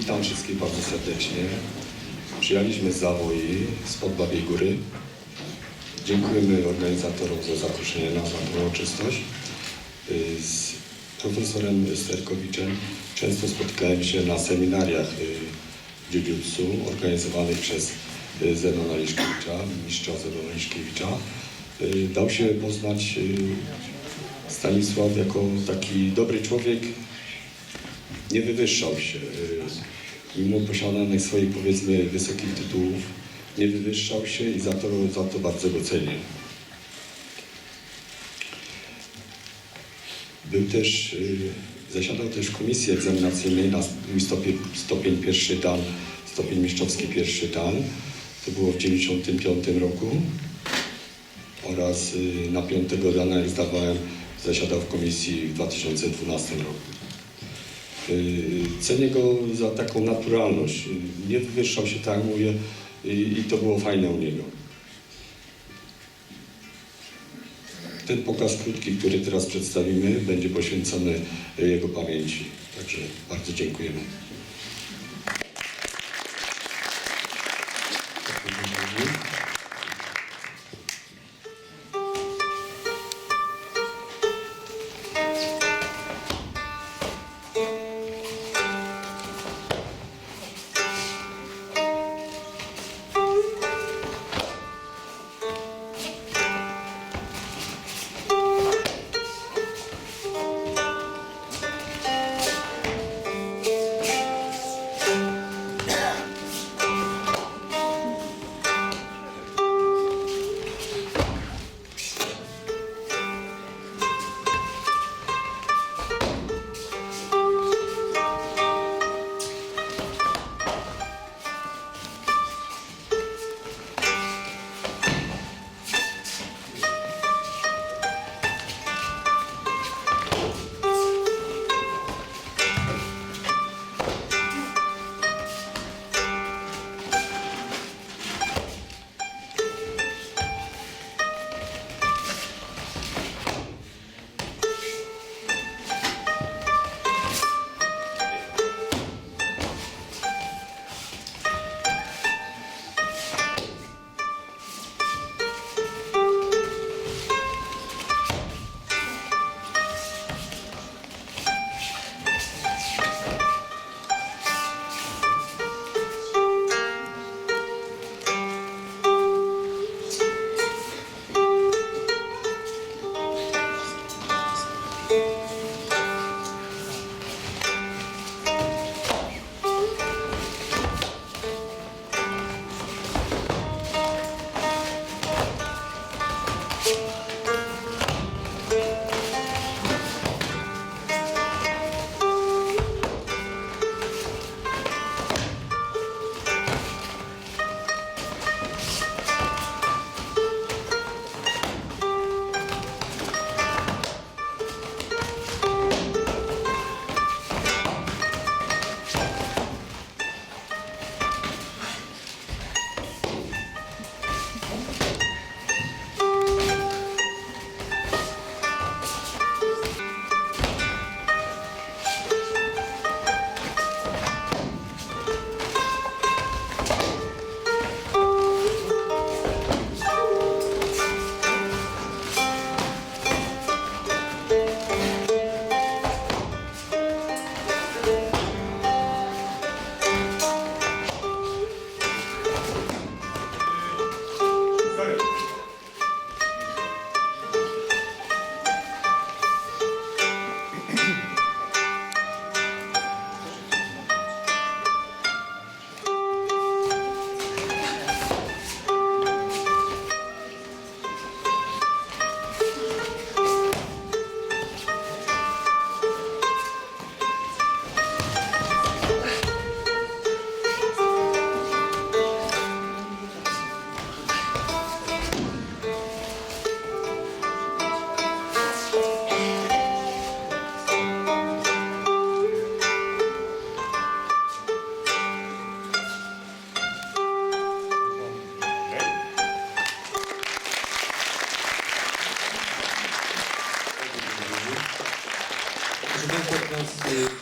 Witam wszystkich bardzo serdecznie. Przyjechaliśmy z Zawoi, spod Babiej Góry. Dziękujemy organizatorom za zaproszenie nas na tę uroczystość. Y, Z profesorem Sterkowiczem często spotykałem się na seminariach y, jiu-jitsu organizowanych przez y, Zenona Liszkiewicza, mistrza Zenona Liszkiewicza. Dał się poznać Stanisław jako taki dobry człowiek, nie wywyższał się. y, Mimo posiadanych swoich, powiedzmy, wysokich tytułów, nie wywyższał się i za to, za to bardzo go cenię. Był też, y, zasiadał też w komisji egzaminacyjnej na stopień, stopień pierwszy dan, stopień mistrzowski pierwszy dan. To było w 1995 roku. Oraz y, na piątego dana, jak zdawałem, zasiadał w komisji w 2012 roku. Y, Cenię go za taką naturalność. Y, Nie wywyższał się, tak mówię, i, i to było fajne u niego. Ten pokaz krótki, który teraz przedstawimy, będzie poświęcony y, jego pamięci. Także bardzo dziękujemy.